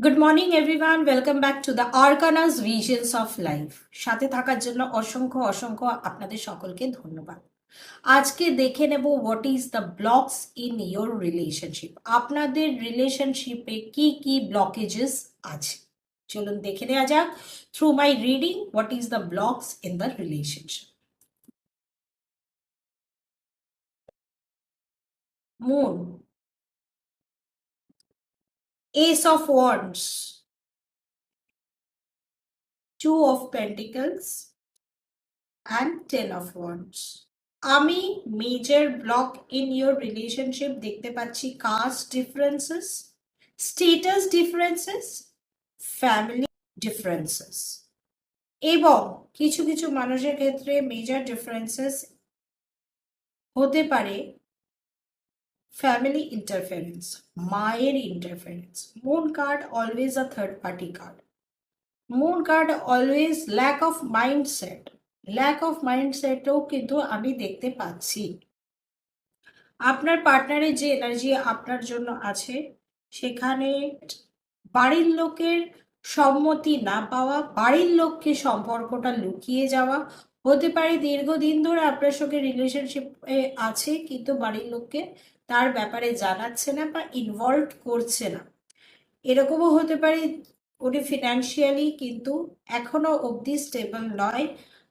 good morning everyone welcome back to the Arkansas visions of life সাথে থাকার জন্য অসংখ্য অসংখ্য আপনাদের সকলকে ধন্যবাদ আজকে দেখে নেব what is the blocks in your relationship আপনাদের রিলেশনশিপে কি কি ব্লকেজেস আছে চলুন দেখে নেওয়া যাক through my reading what is the blocks in the relationship moon Ace of Wands, Two of Pentacles, and Ten of Wands. আমি major block in your relationship দেখতে পাচ্ছি caste differences status differences family differences এবং কিছু কিছু মানুষের ক্ষেত্রে major differences হতে পারে ফ্যামিলি ইন্টারফারেন্স মায়ের interference moon card always a third party card moon card always lack of mindset lack of মাইন্ডসেটও কিন্তু আমি দেখতে পাচ্ছি। আপনার পার্টনারের যে এনার্জি আপনার জন্য আছে, সেখানে বাড়ির লোকের সম্মতি না পাওয়া, বাড়ির লোককে সম্পর্কটা লুকিয়ে যাওয়া হতে পারে দীর্ঘদিন ধরে আপনার সঙ্গে রিলেশনশিপে আছে কিন্তু বাড়ির লোককে তার ব্যাপারে জানাচ্ছে না বা ইনভলভ করছে না। এরকমও হতে পারে উনি ফিনান্সিয়ালি কিন্তু এখনও অবধি স্টেবল নয়।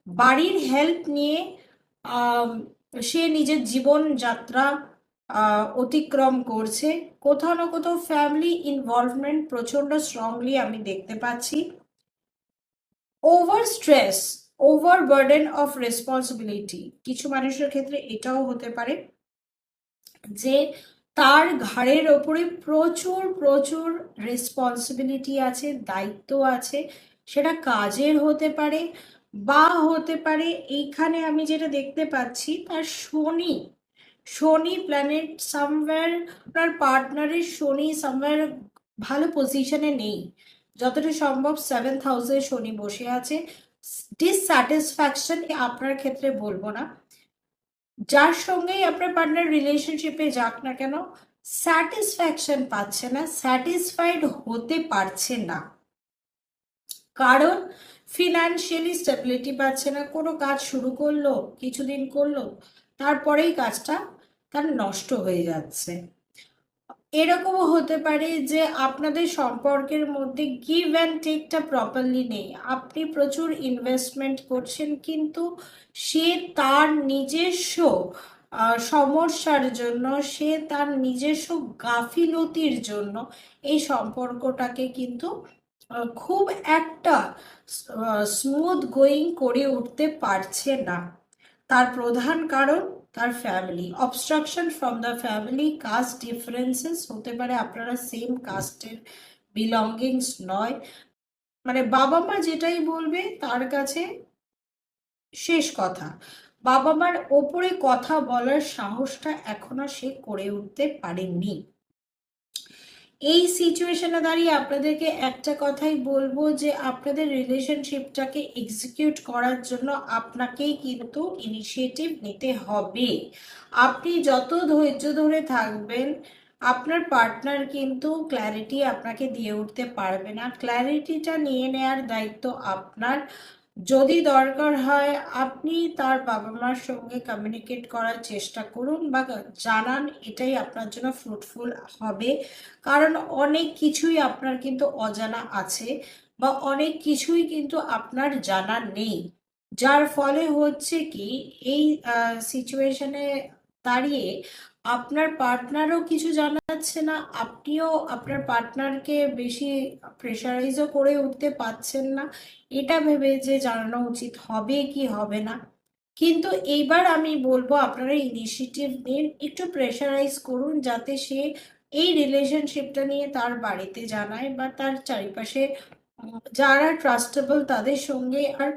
বাড়ির হেল্প নিয়ে সে নিজের জীবনযাত্রা আহ, অতিক্রম করছে। কোথাও না কোথাও ফ্যামিলি ইনভলভমেন্ট প্রচণ্ড স্ট্রংলি আমি দেখতে পাচ্ছি। Over stress over burden of responsibility কিছু মানুষের ক্ষেত্রে এটাও হতে পারে যে তার ঘাড়ের ওপরে প্রচুর প্রচুর রেসপন্সিবিলিটি আছে, দায়িত্ব আছে, সেটা কাজের হতে পারে বা হতে পারে এইখানে আমি যেটা দেখতে পাচ্ছি, তার শনি শনি প্ল্যানেট সামওয়্যার আপনার পার্টনারের শনি সামওয়্যার ভালো পজিশনে নেই। যতটা সম্ভব সেভেন হাউসে শনি বসে আছে। ডিসস্যাটিসফ্যাকশন আপনার ক্ষেত্রে বলব না। যার সঙ্গেই আপনার পার্টনার রিলেশনশিপে যাক না কেন স্যাটিসফ্যাকশন পাচ্ছে না স্যাটিসফাইড হতে পারছে না। কারণ ফিনান্সিয়ালি স্টেবিলিটি পাচ্ছে না, কোনো কাজ শুরু করল, কিছুদিন করল, তারপরেই কাজটা তার নষ্ট হয়ে যাচ্ছে। এরকমও হতে পারে যে আপনাদের সম্পর্কের মধ্যে গিভ অ্যান্ড টেকটা প্রপারলি নেই। আপনি প্রচুর ইনভেস্টমেন্ট করছেন, কিন্তু সে তার নিজস্ব সমস্যার জন্য, সে তার নিজস্ব গাফিলতির জন্য এই সম্পর্কটাকে কিন্তু খুব একটা স্মুথ গোয়িং করে উঠতে পারছে না। তার প্রধান কারণ তার family obstruction from the family caste differences হতে পারে, আপনারা সেম কাস্টের বিলঙ্গিংস নয়। মানে বাবা মা যেটাই বলবে, তার কাছে শেষ কথা। বাবা মার ওপরে কথা বলার সাহসটা এখনও সে করে উঠতে পারেনি। এই সিচুয়েশনে দাঁড়িয়ে আপনাদেরকে একটা কথাই বলব যে আপনাদের রিলেশনশিপটাকে এক্সিকিউট করার জন্য আপনাকেই কিন্তু ইনিশিয়েটিভ নিতে হবে। আপনি যত ধৈর্য ধরে থাকবেন, আপনার পার্টনার কিন্তু ক্ল্যারিটি আপনাকে দিয়ে উঠতে পারবে না। ক্ল্যারিটিটা নিয়ে নেওয়ার দায়িত্ব আপনার। যদি দরকার হয়, আপনি তার বাবা মার সঙ্গে কমিউনিকেট করার চেষ্টা করুন বা জানান, এটাই আপনার জন্য ফ্রুটফুল হবে। কারণ অনেক কিছুই আপনার কিন্তু অজানা আছে বা অনেক কিছুই কিন্তু আপনার জানা নেই। যার ফলে হচ্ছে কি, এই সিচুয়েশনে দাঁড়িয়ে আপনার পার্টনারও কিছু জানাচ্ছে না? আপনিও আপনার পার্টনারকে বেশি প্রেশারাইজও করে উঠতে পারছেন না। এটা ভেবে যে জানানো উচিত হবে কি হবে না? কিন্তু এইবার আমি বলব, আপনারা ইনিশিয়েটিভ নিন, একটু প্রেশারাইজ করুন যাতে সে এই রিলেশনশিপটা নিয়ে তার বাড়িতে জানায় বা তার চারিপাশে যারা ট্রাস্টেবল তাদের সঙ্গে আর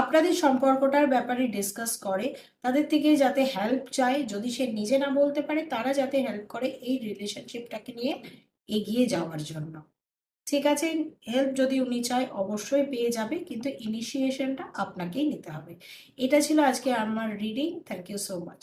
আপনাদের সম্পর্কটার ব্যাপারে ডিসকাস করে, তাদের থেকে যাতে হেল্প চায়, যদি সে নিজে না বলতে পারে, তারা যাতে হেল্প করে এই রিলেশনশিপটাকে নিয়ে এগিয়ে যাওয়ার জন্য। ঠিক আছে? হেল্প যদি উনি চায়, অবশ্যই পেয়ে যাবে, কিন্তু ইনিশিয়েশনটা আপনাকেই নিতে হবে। এটা ছিল আজকে আমার reading thank you so much